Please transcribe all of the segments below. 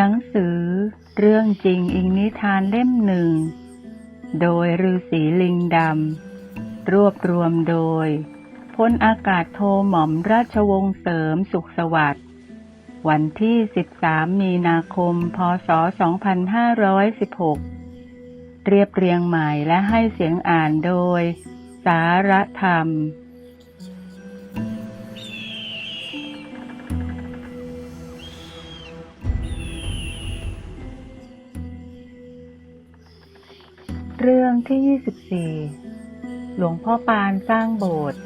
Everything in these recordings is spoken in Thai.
หนังสือเรื่องจริงอิงนิทานเล่มหนึ่ง โดยฤาษีลิงดำ รวบรวมโดยพลอากาศโทหม่อมราชวงศ์เสริมสุขสวัสดิ์วันที่ 13 มีนาคม พศ 2516 เรียบเรียงใหม่และให้เสียงอ่านโดย สารธรรม เรื่องที่ 24 หลวงพ่อปานสร้างโบสถ์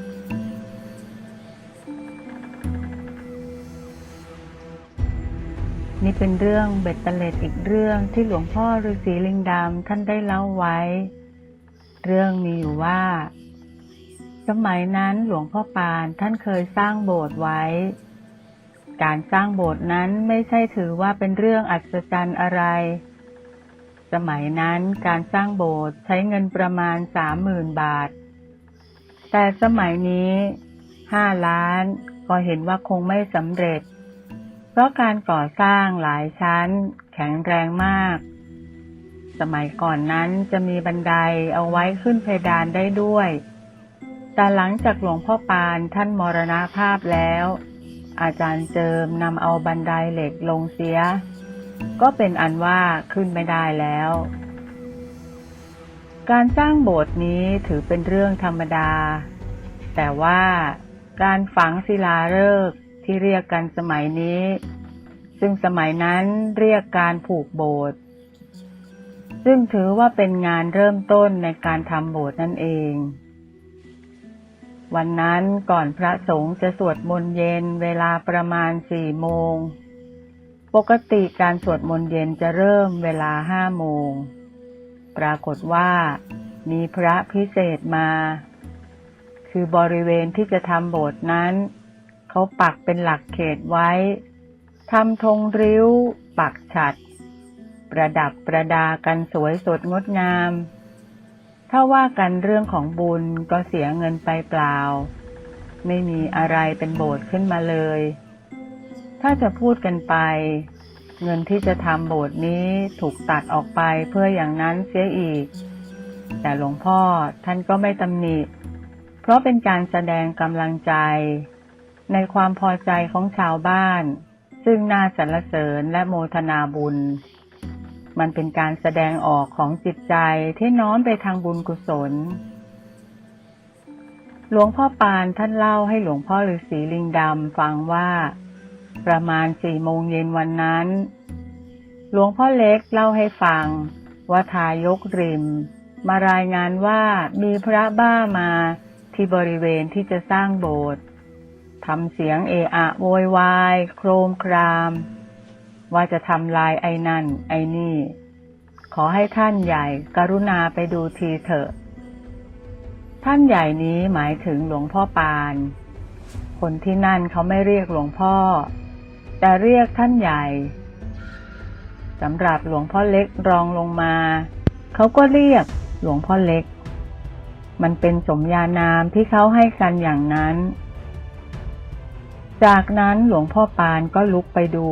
นี่เป็นเรื่องเบ็ดเตล็ดอีกเรื่องที่หลวงพ่อฤาษีลิงดำท่านได้เล่าไว้ เรื่องมีอยู่ว่า สมัยนั้นหลวงพ่อปานท่านเคยสร้างโบสถ์ไว้ การสร้างโบสถ์นั้นไม่ใช่ถือว่าเป็นเรื่องอัศจรรย์อะไร สมัยนั้นการสร้างโบสถ์ใช้เงินประมาณสามหมื่นบาท แต่สมัยนี้ห้าล้านก็เห็นว่าคงไม่สำเร็จ เพราะการก่อสร้างหลายชั้นแข็งแรงมาก สมัยก่อนนั้นจะมีบันไดเอาไว้ขึ้นเพดานได้ด้วย แต่หลังจากหลวงพ่อปานท่านมรณภาพแล้ว อาจารย์เจิมนำเอาบันไดเหล็กลงเสีย ก็เป็นอันว่าขึ้นไม่ได้แล้ว การสร้างโบสถ์นี้ถือเป็นเรื่องธรรมดา แต่ว่าการฝังศิลาฤกษ์ที่เรียกกันสมัยนี้ ซึ่งสมัยนั้นเรียกการผูกโบสถ์ซึ่งถือว่าเป็นงานเริ่มต้นในการทำโบสถ์นั่นเอง วันนั้นก่อนพระสงฆ์จะสวดมนต์เย็นเวลาประมาณสี่โมง ปกติการสวดมนต์เย็นจะเริ่มเวลาห้าโมง ปรากฏว่า มีพระพิเศษมา คือบริเวณที่จะทำโบสถ์นั้น เขาปักเป็นหลักเขตไว้ทำธงริ้ว ปักฉัด ประดับประดากันสวยสดงดงาม ถ้าว่ากันเรื่องของบุญก็เสียเงินไปเปล่า ไม่มีอะไรเป็นโบสถ์ขึ้นมาเลย ถ้าจะพูดกันไป เงินที่จะทำโบสถ์นี้ถูกตัดออกไปเพื่ออย่างนั้นเสียอีก แต่หลวงพ่อท่านก็ไม่ตำหนิ เพราะเป็นการแสดงกำลังใจ ในความพอใจของชาวบ้าน ซึ่งน่าสรรเสริญและโมทนาบุญ มันเป็นการแสดงออกของจิตใจที่น้อมไปทางบุญกุศลหลวงพ่อปานท่านเล่าให้หลวงพ่อฤาษีลิงดำฟังว่า ประมาณสี่โมงเย็นวันนั้น หลวงพ่อเล็กเล่าให้ฟัง ว่าทายกริม มารายงานว่ามีพระบ้ามาที่บริเวณที่จะสร้างโบสถ์ทำเสียงเอะอะโวยวาย โครมคราม ว่าจะทำลายไอ้นั่น ไอ้นี่ ขอให้ท่านใหญ่กรุณาไปดูทีเถอะ ท่านใหญ่นี้หมายถึงหลวงพ่อปาน คนที่นั่นเขาไม่เรียกหลวงพ่อ แต่เรียกท่านใหญ่สำหรับหลวงพ่อเล็กรองลงมา เขาก็เรียกหลวงพ่อเล็ก มันเป็นสมญานามที่เขาให้กันอย่างนั้น จากนั้นหลวงพ่อปานก็ลุกไปดู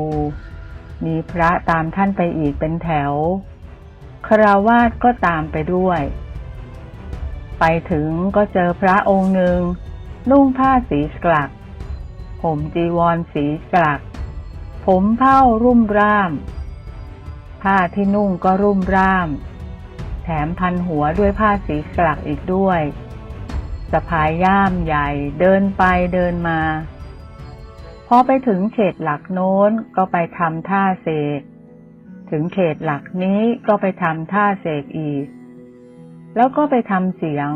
มีพระตามท่านไปอีกเป็นแถวคราวาสก็ตามไปด้วย ไปถึงก็เจอพระองค์หนึ่งนุ่งผ้าสีกลัก ผมจีวรสีกลัก ผมเผ้ารุ่มร่าม ผ้าที่นุ่งก็รุ่มร่าม แถมพันหัวด้วยผ้าสีกลักอีกด้วยสะพายย่ามใหญ่เดินไปเดินมา พอไปถึงเขตหลักโน้นก็ไปทำท่าเสก ถึงเขตหลักนี้ก็ไปทำท่าเสกอีก แล้วก็ไปทำเสียง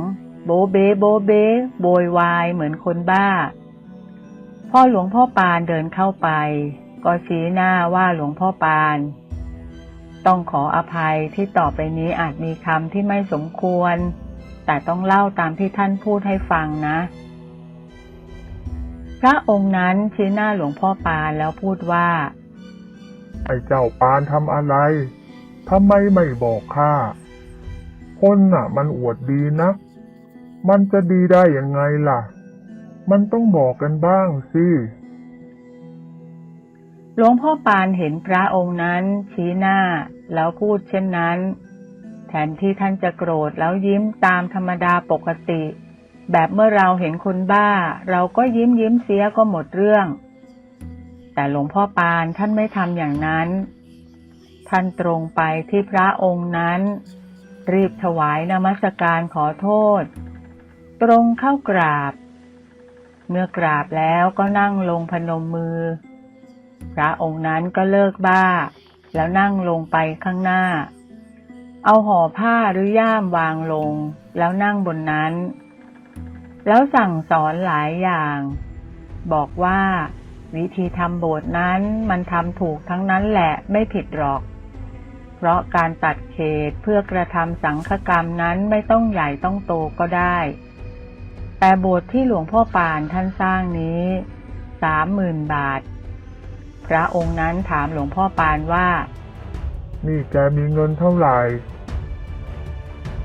โบเบโบเบโบยวายเหมือนคนบ้า พ่อหลวงพ่อปานเดินเข้าไป ก็ชี้หน้าว่าหลวงพ่อปาน ต้องขออภัยที่ต่อไปนี้อาจมีคำที่ไม่สมควร แต่ต้องเล่าตามที่ท่านพูดให้ฟังนะ พระองค์นั้นชี้หน้าหลวงพ่อปานแล้วพูดว่า ไอ้เจ้าปานทำอะไรทำไมไม่บอกข้าคนน่ะ มันอวดดีนะ มันจะดีได้ยังไงล่ะ มันต้องบอกกันบ้างสิ หลวงพ่อปานเห็นพระองค์นั้นชี้หน้าแล้วพูดเช่นนั้น แทนที่ท่านจะโกรธแล้วยิ้มตามธรรมดาปกติ แบบเมื่อเราเห็นคนบ้า เราก็ยิ้มยิ้มเสียก็หมดเรื่อง แต่หลวงพ่อปานท่านไม่ทำอย่างนั้น ท่านตรงไปที่พระองค์นั้น รีบถวายนมัสการขอโทษ ตรงเข้ากราบ เมื่อกราบแล้วก็นั่งลงพนมมือ พระองค์นั้นก็เลิกบ้า แล้วนั่งลงไปข้างหน้า เอาห่อผ้าหรือย่ามวางลง แล้วนั่งบนนั้น แล้วสั่งสอนหลายอย่าง บอกว่า วิธีทำโบสถ์นั้นมันทำถูกทั้งนั้นแหละไม่ผิดหรอก เพราะการตัดเขตเพื่อกระทำสังฆกรรมนั้นไม่ต้องใหญ่ต้องโตก็ได้ แต่โบสถ์ที่หลวงพ่อปานท่านสร้างนี้สามหมื่นบาท พระองค์นั้นถามหลวงพ่อปานว่า นี่แกมีเงินเท่าไหร่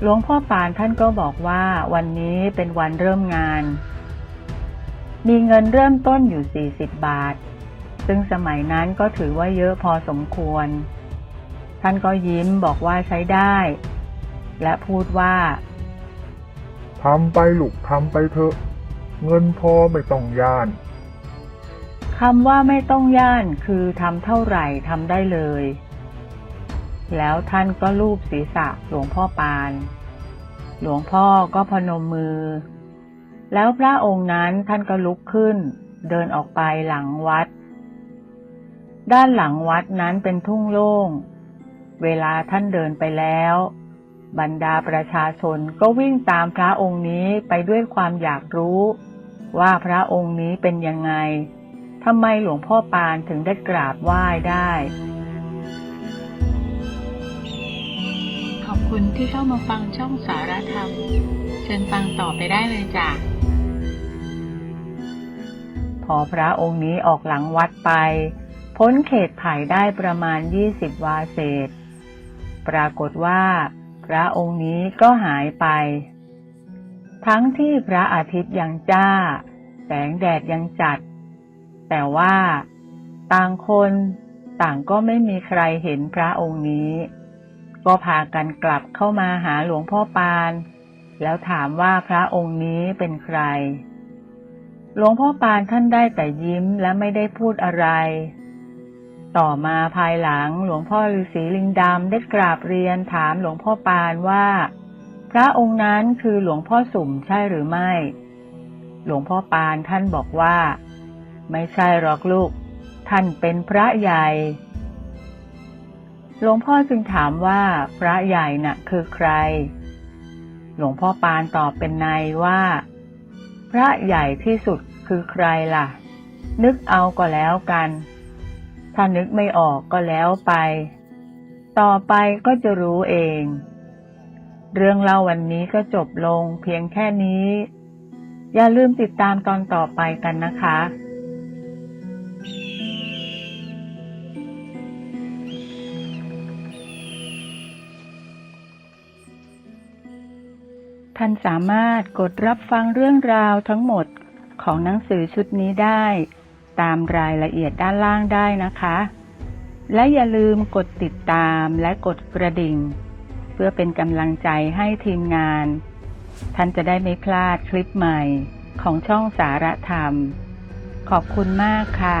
หลวงพ่อปานท่านก็บอกว่าวันนี้เป็นวันเริ่มงาน มีเงินเริ่มต้นอยู่40บาท ซึ่งสมัยนั้นก็ถือว่าเยอะพอสมควร ท่านก็ยิ้มบอกว่าใช้ได้ และพูดว่าทำไปลูกทำไปเถอะ เงินพอไม่ต้องย่าน คำว่าไม่ต้องย่านคือทำเท่าไหร่ทำได้เลย แล้วท่านก็ลูบศีรษะหลวงพ่อปาน หลวงพ่อก็พนมมือ แล้วพระองค์นั้นท่านก็ลุกขึ้น เดินออกไปหลังวัด ด้านหลังวัดนั้นเป็นทุ่งโล่ง เวลาท่านเดินไปแล้ว บรรดาประชาชนก็วิ่งตามพระองค์นี้ไปด้วยความอยากรู้ ว่าพระองค์นี้เป็นยังไง ทำไมหลวงพ่อปานถึงได้กราบไหว้ได้ ขอบคุณที่เข้ามาฟังช่องสารธรรม เชิญฟังต่อไปได้เลยจ้ะพอพระองค์นี้ออกหลังวัดไป พ้นเขตไผ่ได้ประมาณยี่สิบวาเศษ ปรากฏว่า พระองค์นี้ก็หายไป ทั้งที่พระอาทิตย์ยังจ้า แสงแดดยังจัด แต่ว่าต่างคนต่างก็ไม่มีใครเห็นพระองค์นี้ ก็พากันกลับเข้ามาหาหลวงพ่อปาน แล้วถามว่าพระองค์นี้เป็นใคร หลวงพ่อปานท่านได้แต่ยิ้มและไม่ได้พูดอะไร ต่อมาภายหลังหลวงพ่อฤาษีลิงดำได้กราบเรียนถามหลวงพ่อปานว่า พระองค์นั้นคือหลวงพ่อสุ่มใช่หรือไม่ หลวงพ่อปานท่านบอกว่า ไม่ใช่หรอกลูก ท่านเป็นพระใหญ่ หลวงพ่อจึงถามว่าพระใหญ่น่ะ คือใคร หลวงพ่อปานตอบเป็นในว่า พระใหญ่ที่สุดคือใครล่ะ นึกเอาก็แล้วกัน ถ้านึกไม่ออกก็แล้วไป ต่อไปก็จะรู้เอง เรื่องเล่าวันนี้ก็จบลงเพียงแค่นี้อย่าลืมติดตามตอนต่อไปกันนะคะ ท่านสามารถกดรับฟังเรื่องราวทั้งหมดของหนังสือชุดนี้ได้ ตามรายละเอียดด้านล่างได้นะคะ และอย่าลืมกดติดตามและกดกระดิ่ง เพื่อเป็นกำลังใจให้ทีมงาน ท่านจะได้ไม่พลาดคลิปใหม่ของช่องสารธรรม ขอบคุณมากค่ะ